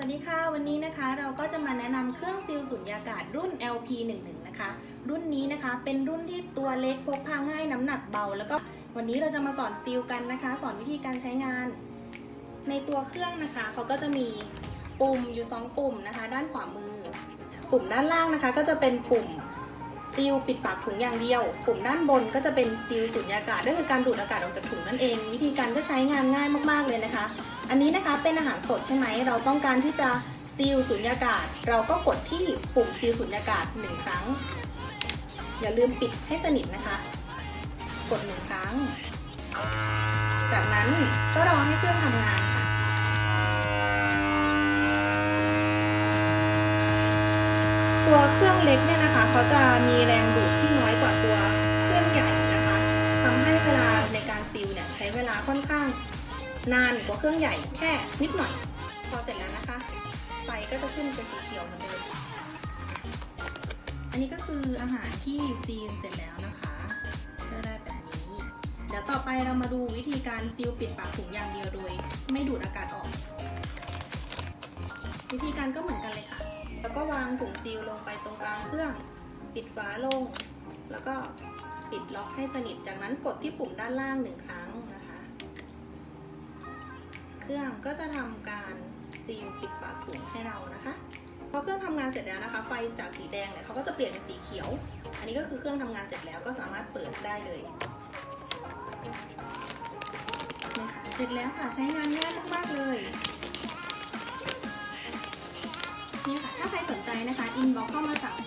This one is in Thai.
สวัสดีค่ะ วันนี้นะคะเราก็จะมาแนะนำเครื่องซีลสุญญากาศรุ่น LP11 นะคะ รุ่นนี้นะคะเป็นรุ่นที่ตัวเล็กพกพาง่ายน้ำหนักเบา แล้วก็วันนี้เราจะมาสอนซีลกันนะคะ สอนวิธีการใช้งาน ในตัวเครื่องนะคะเขาก็จะมีปุ่มอยู่ 2 ปุ่มนะคะ ด้านขวามือ ปุ่มด้านล่างนะคะ ก็จะเป็นปุ่ม ซีลปิดปากถุงอย่างเดียว ปุ่มด้านบนก็จะเป็นซีลสุญญากาศก็คือการดูดอากาศออกจากถุงนั่นเอง วิธีการก็ใช้งานง่ายมากๆเลยนะคะ อันนี้นะคะเป็นอาหารสดใช่ไหม เราต้องการที่จะซีลสุญญากาศ เราก็กดที่ปุ่มซีลสุญญากาศหนึ่งครั้ง อย่าลืมปิดให้สนิทนะคะ กดหนึ่งครั้ง จากนั้นก็รอให้เครื่องทำงาน ตัวเครื่องเล็กเนี่ยนะคะเขาจะมีแรงดูดที่น้อยกว่าตัวเครื่องใหญ่นะคะทำให้เวลาในการซีลเนี่ยใช้เวลาค่อนข้างนานกว่าเครื่องใหญ่แค่นิดหน่อย พอเสร็จแล้วนะคะไฟก็จะขึ้นเป็นสีเขียวเหมือนเดิมอันนี้ก็คืออาหารที่ซีลเสร็จแล้วนะคะก็ได้แบบนี้ เดี๋ยวต่อไปเรามาดูวิธีการซีลปิดปากถุงอย่างเดียวโดย ไม่ดูดอากาศออก วิธีการก็เหมือนกันเลยค่ะ แล้วก็วางถุงซีลลงไปตรงกลางเครื่อง ปิดฝาลง แล้วก็ปิดล็อกให้สนิท จากนั้นกดที่ปุ่มด้านล่างหนึ่งครั้งนะคะ เครื่องก็จะทำการซีลปิดปากถุงให้เรานะคะ พอเครื่องทำงานเสร็จแล้วนะคะ ไฟจากสีแดงเนี่ยเขาก็จะเปลี่ยนเป็นสีเขียว อันนี้ก็คือเครื่องทำงานเสร็จแล้วก็สามารถเปิดได้เลยเนี่ยค่ะเสร็จแล้วค่ะใช้งานง่ายมากๆเลย อินบ็อกเข้ามาสั่ง